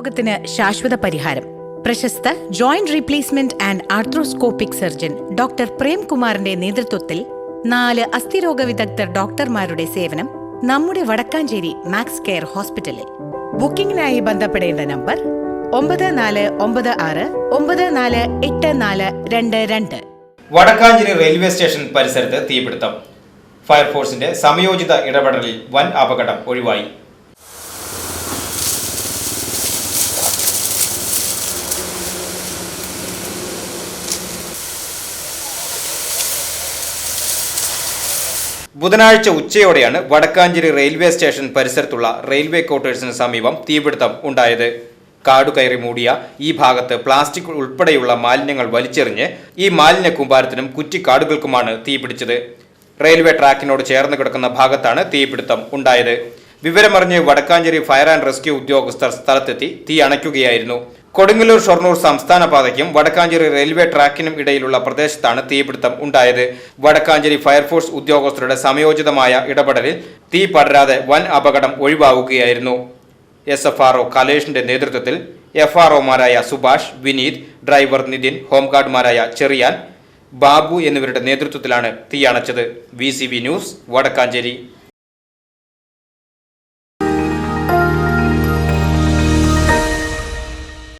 രോഗത്തിന് ശാശ്വത പരിഹാരം. പ്രശസ്ത joint replacement and arthroscopic surgeon doctor പ്രേംകുമാറിന്റെ നേതൃത്വത്തിൽ നാല് അസ്ഥിരോഗ വിദഗ്ധർ ഡോക്ടർമാരുടെ സേവനം നമ്മുടെ വടക്കാഞ്ചേരി മാക്സ് കെയർ ഹോസ്പിറ്റലിൽ. ബുക്കിംഗിനായി ബന്ധപ്പെടേണ്ട നമ്പർ ഒമ്പത് നാല് ഒമ്പത് ആറ് ഒമ്പത് നാല് എട്ട് നാല് രണ്ട് രണ്ട്. വടക്കാഞ്ചേരി റെയിൽവേ സ്റ്റേഷൻ പരിസരത്ത് തീപിടുത്തം. ഫയർഫോഴ്സിന്റെ സമയോചിത ഇടപെടലിൽ വൻ അപകടം ഒഴിവായി. ബുധനാഴ്ച ഉച്ചയോടെയാണ് വടക്കാഞ്ചേരി റെയിൽവേ സ്റ്റേഷൻ പരിസരത്തുള്ള റെയിൽവേ ക്വാർട്ടേഴ്സിന് സമീപം തീപിടുത്തം ഉണ്ടായത്. കാടുകയറി മൂടിയ ഈ ഭാഗത്ത് പ്ലാസ്റ്റിക് ഉൾപ്പെടെയുള്ള മാലിന്യങ്ങൾ വലിച്ചെറിഞ്ഞ് ഈ മാലിന്യ കൂമ്പാരത്തിനും കുറ്റിക്കാടുകൾക്കുമാണ് തീപിടിച്ചത്. റെയിൽവേ ട്രാക്കിനോട് ചേർന്ന് കിടക്കുന്ന ഭാഗത്താണ് തീപിടുത്തം ഉണ്ടായത്. വിവരമറിഞ്ഞ് വടക്കാഞ്ചേരി ഫയർ ആൻഡ് റെസ്ക്യൂ ഉദ്യോഗസ്ഥർ സ്ഥലത്തെത്തി തീ അണയ്ക്കുകയായിരുന്നു. കൊടുങ്ങല്ലൂർ ഷൊർണൂർ സംസ്ഥാന പാതയ്ക്കും വടക്കാഞ്ചേരി റെയിൽവേ ട്രാക്കിനും ഇടയിലുള്ള പ്രദേശത്താണ് തീപിടുത്തം ഉണ്ടായത്. വടക്കാഞ്ചേരി ഫയർഫോഴ്സ് ഉദ്യോഗസ്ഥരുടെ സമയോചിതമായ ഇടപെടലിൽ തീ പടരാതെ വൻ അപകടം ഒഴിവാവുകയായിരുന്നു എസ് എഫ് ആർ ഒ കലേഷിന്റെ നേതൃത്വത്തിൽ എഫ് ആർ ഒമാരായ സുഭാഷ് വിനീത് ഡ്രൈവർ നിതിൻ ഹോംഗാർഡുമാരായ ചെറിയാൻ ബാബു എന്നിവരുടെ നേതൃത്വത്തിലാണ് തീയണച്ചത് വി ന്യൂസ് വടക്കാഞ്ചേരി.